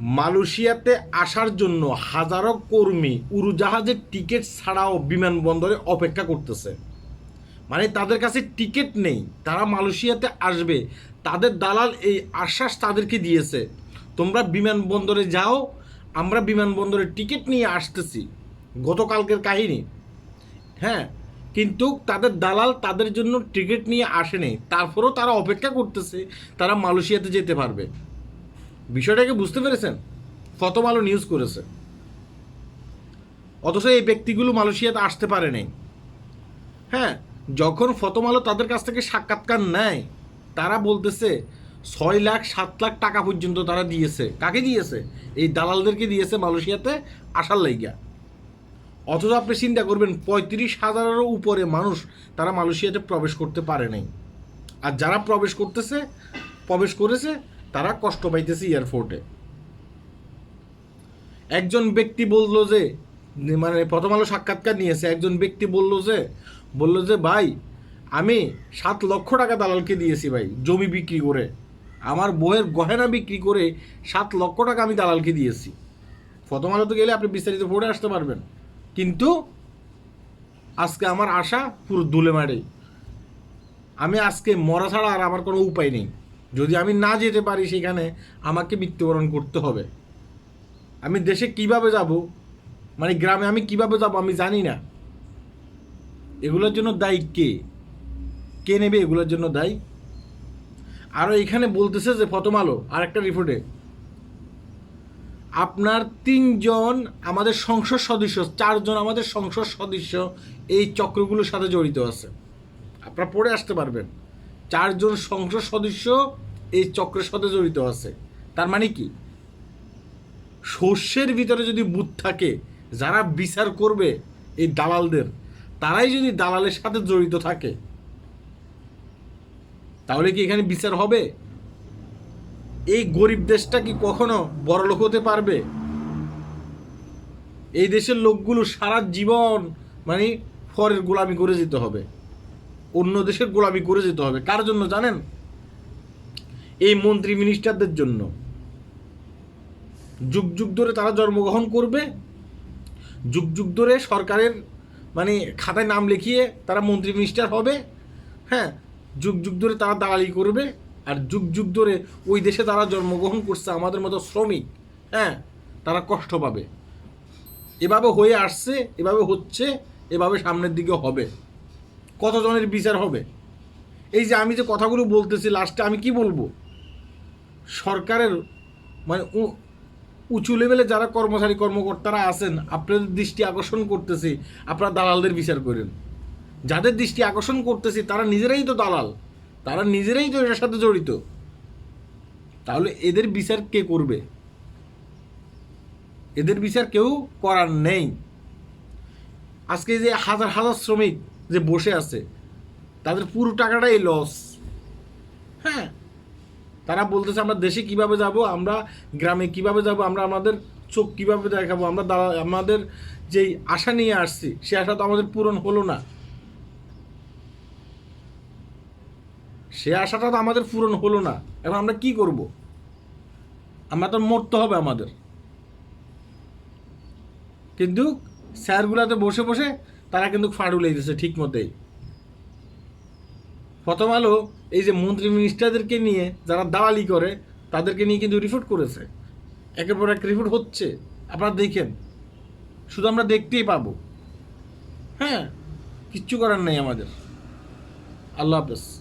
মালয়েশিয়াতে আসার জন্য হাজারো কর্মী উড়োজাহাজের টিকিট ছাড়াও বিমানবন্দরে অপেক্ষা করতেছে। মানে তাদের কাছে টিকিট নেই, তারা মালয়েশিয়াতে আসবে, তাদের দালাল এই আশ্বাস তাদেরকে দিয়েছে, তোমরা বিমানবন্দরে যাও, আমরা বিমানবন্দরে টিকিট নিয়ে আসতেছি। গতকালকের কাহিনী। হ্যাঁ কিন্তু তাদের দালাল তাদের জন্য টিকিট নিয়ে আসেনি, তারপরেও তারা অপেক্ষা করতেছে, তারা মালয়েশিয়াতে যেতে পারবে। বিষয়টাকে বুঝতে পেরেছেন? প্রথম আলো নিউজ করেছে। অথচ এই ব্যক্তিগুলো মালয়েশিয়াতে আসতে পারে নাই। হ্যাঁ যখন আলো তাদের কাছ থেকে সাক্ষাৎকার নেয়, তারা বলতেছে, ছয় লাখ, সাত লাখ টাকা পর্যন্ত তারা দিয়েছে। কাকে দিয়েছে? এই দালালদেরকে দিয়েছে মালয়েশিয়াতে আসার লাইগা। অথচ আপনি চিন্তা করবেন, পঁয়ত্রিশ হাজারেরও উপরে মানুষ তারা মালয়েশিয়াতে প্রবেশ করতে পারে নাই। আর যারা প্রবেশ করতেছে, প্রবেশ করেছে তারা কষ্ট পাইতেছে এয়ারপোর্টে একজন ব্যক্তি বলল যে মানে প্রথম আলো সাক্ষাৎকার নিয়েছে, একজন ব্যক্তি বলল যে বলল যে, ভাই, আমি সাত লক্ষ টাকা দালালকে দিয়েছি ভাই, জমি বিক্রি করে। আমার বইয়ের গহেনা বিক্রি করে সাত লক্ষ টাকা আমি দালালকে দিয়েছি। প্রথম আলোতে গেলে আপনি বিস্তারিত পড়ে আসতে পারবেন। কিন্তু আজকে আমার আশা পুরো দুলে মারে। আমি আজকে মরা ছাড়া আর আমার কোনো উপায় নেই। যদি আমি না যেতে পারি সেখানে, আমাকে মৃত্যুবরণ করতে হবে। আমি দেশে কীভাবে যাব? মানে গ্রামে আমি কীভাবে যাব? আমি জানি না। এগুলোর জন্য দায়ী কে? কে নেবে এগুলোর জন্য দায়ী? আরও এখানে বলতেছে যে, প্রথম আলো আর একটা রিপোর্টে আপনার তিনজন আমাদের সংসদ সদস্য, চারজন আমাদের সংসদ সদস্য এই চক্রগুলোর সাথে জড়িত আছে। আপনারা পড়ে আসতে পারবেন। চারজন সংসদ সদস্য এই চক্রের সাথে জড়িত আছে। তার মানে কি? শস্যের ভিতরে যদি বুথ থাকে, যারা বিচার করবে এই দালালদের, তারাই যদি দালালের সাথে জড়িত থাকে, তাহলে কি এখানে বিচার হবে? এই গরিব দেশটা কি কখনো বড়লোক হতে পারবে? এই দেশের লোকগুলো সারা জীবন মানে ফরের গোলামি করে যেতে হবে। অন্য দেশের গোলামি করে যেতে হবে। কার জন্য জানেন? এই মন্ত্রী মিনিস্টারদের জন্য। যুগ যুগ ধরে তারা জন্মগ্রহণ করবে। যুগ যুগ ধরে সরকারের মানে খাতায় নাম লিখিয়ে তারা মন্ত্রী মিনিস্টার হবে। হ্যাঁ যুগ যুগ ধরে তারা দালালি করবে। আর যুগ যুগ ধরে ওই দেশে তারা জন্মগ্রহণ করছে আমাদের মতো শ্রমিক। হ্যাঁ তারা কষ্ট পাবে। এভাবে হয়ে আসছে, এভাবে হচ্ছে, এভাবে সামনের দিকে হবে। কতজনের বিচার হবে? এই যে আমি যে কথাগুলো বলতেছি লাস্টে আমি কি বলব? সরকারের মানে উঁচু লেভেলে যারা কর্মচারী, কর্মকর্তারা আছেন, আপনাদের দৃষ্টি আকর্ষণ করতেছি, আপনারা দালালদের বিচার করেন। যাদের দৃষ্টি আকর্ষণ করতেছি, তারা নিজেরাই তো দালাল। তারা নিজেরাই তো এটার সাথে জড়িত। তাহলে এদের বিচার কে করবে? এদের বিচার কেউ করার নেই। আজকে যে হাজার হাজার শ্রমিক যে বসে আছে, তাদের পুরো টাকাটাই লস হ্যাঁ তারা বলতেছে, আমরা দেশে কীভাবে যাব, আমরা গ্রামে কীভাবে যাব, আমরা আমাদের চোখ কীভাবে দেখাবো, আমরা দাঁড়া, আমাদের যেই আশা নিয়ে আসছি, সে আশা তো আমাদের পূরণ হলো না। সে আশাটা তো আমাদের পূরণ হলো না। এখন আমরা কি করব? আমরা তো মরতে হবে আমাদের। কিন্তু স্যারগুলাতে বসে বসে তারা কিন্তু ফাঁড়ু লেগেছে ঠিক মতেই। প্রথম আলো এই যে মন্ত্রী মিনিস্টারদেরকে নিয়ে যারা দালালি করে, তাদেরকে নিয়ে কিন্তু রিপোর্ট করেছে। একের পর এক রিপোর্ট হচ্ছে। আপনারা দেখেন, শুধু আমরা দেখতেই পাবো। হ্যাঁ কিচ্ছু করার নেই আমাদের। আল্লাহ হাফেজ।